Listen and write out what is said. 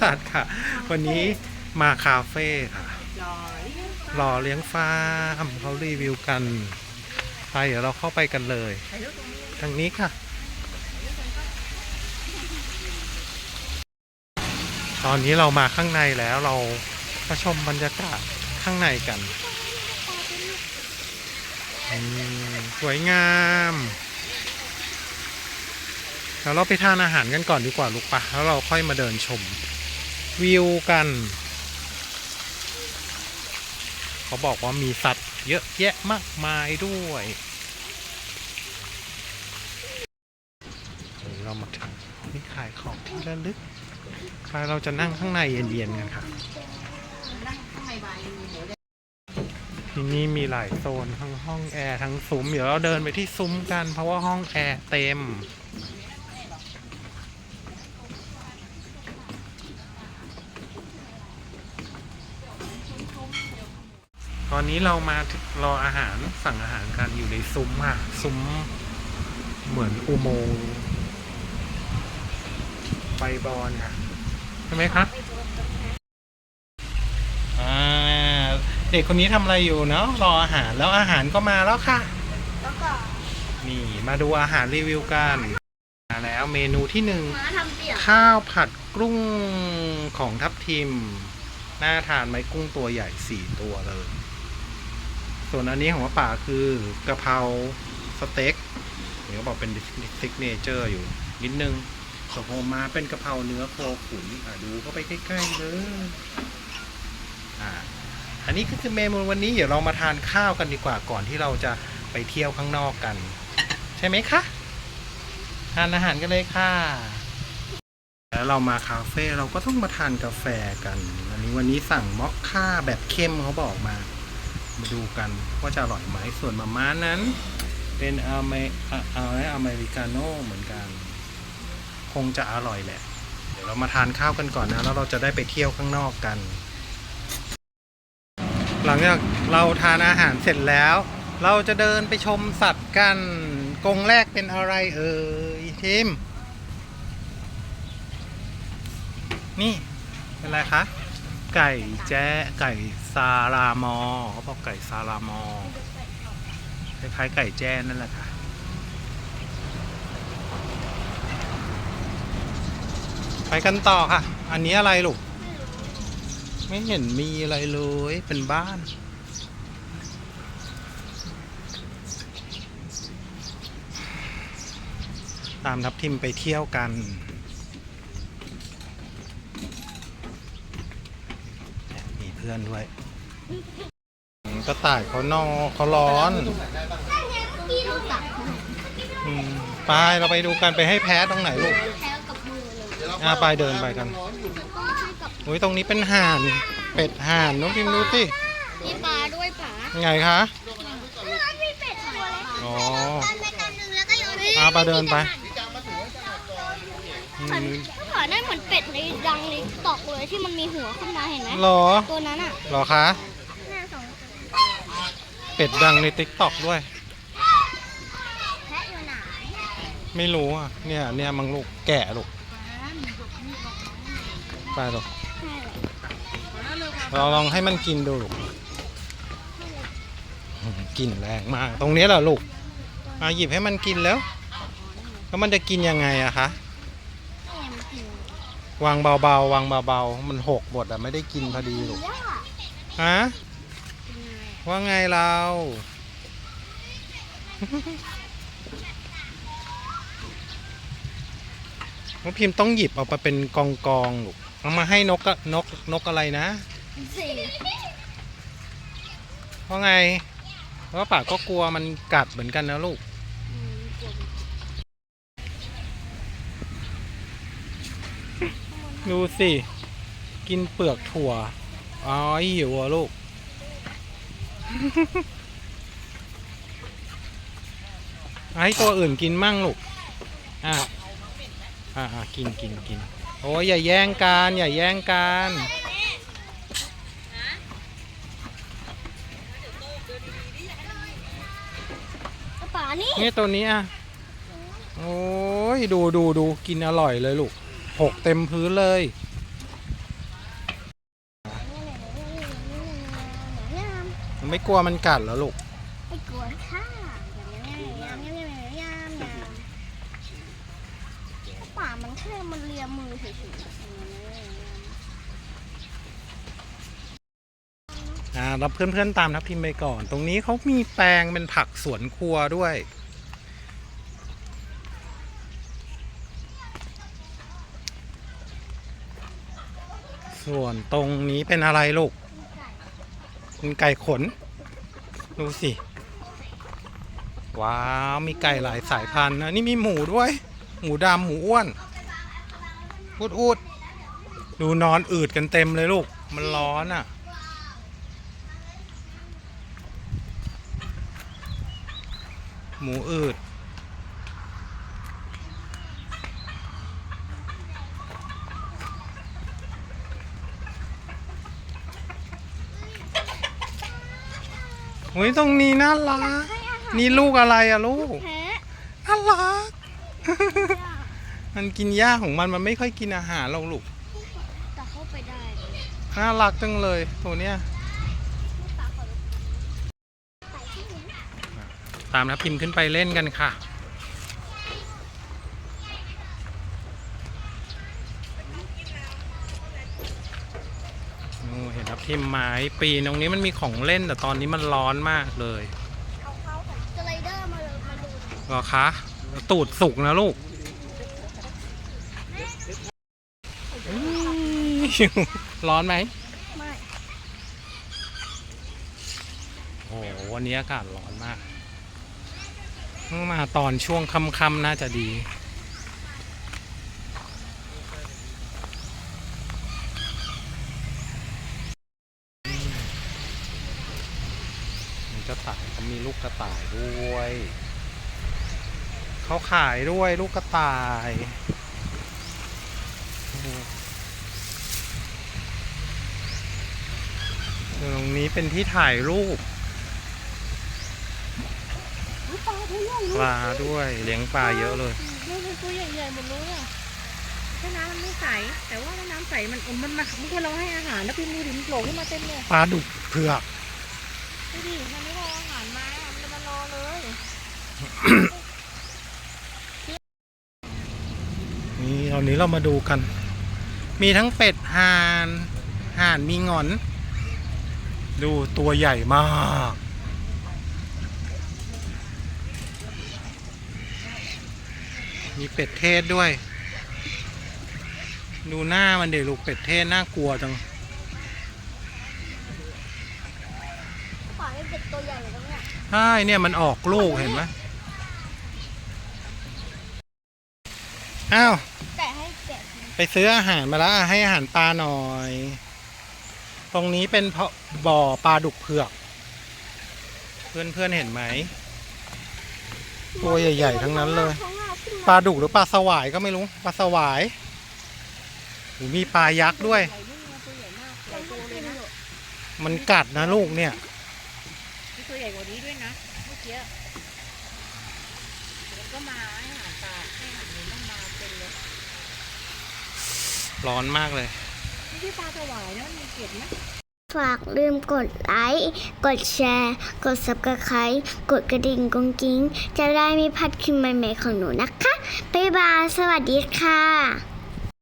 สัตว์ค่ะ วันนี้มาคาเฟ่ค่ะรอเลี้ยงฟาร์มเขารีวิวกัน ไปเดี๋ยวเราเข้าไปกันเลย ทางนี้ค่ะ ตอนนี้เรามาข้างในแล้วเรามาชมบรรยากาศข้างในกันอืมสวยงาม แล้วเราไปทานอาหารกันก่อนดีกว่าลูกปะแล้วเราค่อยมาเดินชมวิวกัน เขาบอกว่ามีสัตว์เยอะแยะมากมายด้วยเดี๋ยวเรามาถึงนี่ขายของที่ระลึกไปเราจะนั่งข้างในเย็นๆกันค่ะที่นี่มีหลายโซนทั้งห้องแอร์ทั้งซุ้ม เดี๋ยวเราเดินไปที่ซุ้มกันเพราะว่าห้องแอร์เต็ม อนนี้เรามาถึงรออาหารสั่งอาหารกันอยู่ในซุ้มค่ะ ซุ้มเหมือนอุโมงค์ไฟบอลค่ะใช่ไหมครับอ่าเด็กคนนี้ทำอะไรอยู่เนาะรออาหารแล้วอาหารก็มาแล้วค่ะ แล้วก็นี่มาดูอาหารรีวิวกันมาแล้วเมนูที่หนึ่งม้าทำเปียกข้าวผัดกุ้งของทับทิม น่าทานไหมกุ้งตัวใหญ่สี่ตัวเลย ส่วนอันนี้ของป้าป่าคือกะเพราสเต็กเดี๋ยวบอกเป็นซิกเนเจอร์อยู่นิดนึงส่วนของมาเป็นกะเพราเนื้อโคขุนอะดูเข้าไปใกล้ๆเลยอ่าอันนี้ก็คือเมนูวันนี้เดี๋ยวเรามาทานข้าวกันดีกว่าก่อนที่เราจะไปเที่ยวข้างนอกกัน ใช่ไหมคะทานอาหารกันเลยค่ะ แล้วเรามาคาเฟ่เราก็ต้องมาทานกาแฟกัน อันนี้วันนี้สั่งมอคค่าแบบเข้มเขาบอกมา มาดูกันว่าจะอร่อยไหมส่วนมาม่านั้น เป็นอเมออะไรอเมริกาโน่เหมือนกัน คงจะอร่อยแหละ เดี๋ยวเรามาทานข้าวกันก่อนนะ แล้วเราจะได้ไปเที่ยวข้างนอกกัน หลังจากเราทานอาหารเสร็จแล้ว เราจะเดินไปชมสัตว์กันกงแรกเป็นอะไรเอ่ยทีมนี่เป็นอะไรคะ ไก่แจ้ไก่ซารามอเขาบอกไก่ซารามอคล้ายๆไก่แจ้นั่นแหละค่ะไปกันต่อค่ะ อันนี้อะไรลูก ไม่เห็นมีอะไรเลย เป็นบ้าน ตามทับทิมไปเที่ยวกัน มีเพื่อนด้วยกระต่ายเขานอเขาร้อนพี่รู้จักอืมไปเราไปดูกันไปให้แพ้ตรงไหนลูกแพ้กับมือเลยอ่าไปเดินไปกันก็ให้กับอุ้ยตรงนี้เป็นห่านเป็ดห่านน้องพิมดูสิมีปลาด้วยป๋าไงคะมีเป็ดตัวเล็กอ๋ออันเล็กอันหนึ่งแล้วก็โยนอ่าไปเดินไป อืเหมือนมขอได้เหมือนเป็ดในดังในตอกเลยที่มันมีหัวขึ้นมาเห็นไหมเหรอตัวนั้นอะเหรอคะแม่สองเป็ดดังในติ๊กต็อกด้วย แพะอยู่ไหนไม่รู้อะเนี่ยเนี่ยมังลูกแกะลูกไปลูกเราลองให้มันกินดูลูกอืมกลิ่นแรงมาก ตรงนี้เหรอลูกมาหยิบให้มันกินแล้ว แล้วมันจะกินยังไงอะคะแอมกิน วางเบาๆ วางเบาๆ มันหกหมดอะไม่ได้กินพอดีลูกย่าฮะว่าไงเรา น้องพิมพ์ต้องหยิบเอาไปเป็นกองกองๆลูกเอามาให้นกอะนกนกอะไรนะสี่ว่าไงเพราะว่าป่าก็กลัวมันกัดเหมือนกันนะลูก อืมกลัว ดูสิ กินเปลือกถั่ว อ๋อหิวอะลูก ให้ตัวอื่นกินมั่งลูก อะ อะอะกินกินกิน โอ้ยอย่าแย่งกัน อย่าแย่งกันป๋านี่นี่ตัวนี้อะ โอ้ย ดูดูดูกินอร่อยเลยลูก หกเต็มพื้นเลย ไม่กลัวมันกัดเหรอลูก ไม่กลัวค่ะปามยามยามยามป่ามันแค่มันเลียมือเฉยๆอ่าเราเพื่อนๆตามทับทิมไปก่อน ตรงนี้เขามีแปลงเป็นผักสวนครัวด้วย ส่วนตรงนี้เป็นอะไรลูกเป็นไก่ขน ดูสิ ว้าว มีไก่หลายสายพันธุ์นะนี่มีหมูด้วย หมูดำหมูอ้วนอุดอุดดูนอนอืดกันเต็มเลยลูก มันร้อนอะ หมูอืด โอ้ยตรงนี้น่ารัก นี่ลูกอะไรอะลูก แพ้น่ารัก มันกินหญ้าของมันมันไม่ค่อยกินอาหารหรอกลูก แต่เข้าไปได้น่ารักจังเลยตัวเนี้ย ตามนะพิมพ์ขึ้นไปเล่นกันค่ะ โอ้เห็น ครับทิมไม้ปีนตรงนี้มันมีของเล่นแต่ตอนนี้มันร้อนมากเลยสไลเดอร์มาเลยมาดูเหรอคะตูดสุกนะลูกอื้อร้อนไหมไม่โอ้โหวันนี้อากาศร้อนมากเพิ่งมาตอนช่วงค่ำๆน่าจะดี กระต่ายเขามีลูกกระต่ายด้วย เขาขายด้วยลูกกระต่ายโอ้โหตรงนี้เป็นที่ถ่ายรูปปลาตัวใหญ่ปลาด้วยเลี้ยงปลาเยอะเลยนี่เป็นตัวใหญ่ๆหมดเลยอะถ้าน้ำมันไม่ใส แต่ว่าถ้าน้ำใสมันมันมันมันควรเราให้อาหารแล้วพี่มือถึงโผล่ขึ้นมาเต็มเลยปลาดุกเผือก ดูดิมันไม่รออาหารมามันจะมารอเลยนี่ตอนนี้เรามาดูกัน มีทั้งเป็ดห่านห่านมีงอน ดูตัวใหญ่มากมีเป็ดเทศด้วย ดูหน้ามันเดี๋ยวลูกเป็ดเทศน่ากลัวจัง ปลาเป็น ตัวใหญ่ตรงเนี้ยใช่เนี่ยมันออกลูกเห็นไหมอ้าวแต่ให้แกะไปซื้ออาหารมาแล้วอะให้อาหารปลาหน่อย ตรงนี้เป็นเพาะบ่อปลาดุกเผือก เพื่อนเพื่อนๆเห็นไหม ตัวใหญ่ๆทั้งนั้นเลย ข้างหน้าขึ้นปลาดุกหรือปลาสวายก็ไม่รู้ปลาสวายโอ้มีปลายักษ์ด้วย ใหญ่นี่ตัวใหญ่มากหลายตัวเลยนะมันกัดนะลูกเนี่ย ตัวใหญ่กว่านี้ด้วยนะ เมื่อกี้แล้วก็มาให้อาหารปลาให้อาหารนี้ต้องมาเป็นเลยร้อนมากเลย ไม่ใช่ปลาสวายนะมันมีเกล็ดนะฝากลืมกดไลค์ กดแชร์ กด subscribe กดกระดิ่งกงกิ้ง จะได้ไม่พลาดคลิปใหม่ๆของหนูนะคะ บ๊ายบาย สวัสดีค่ะ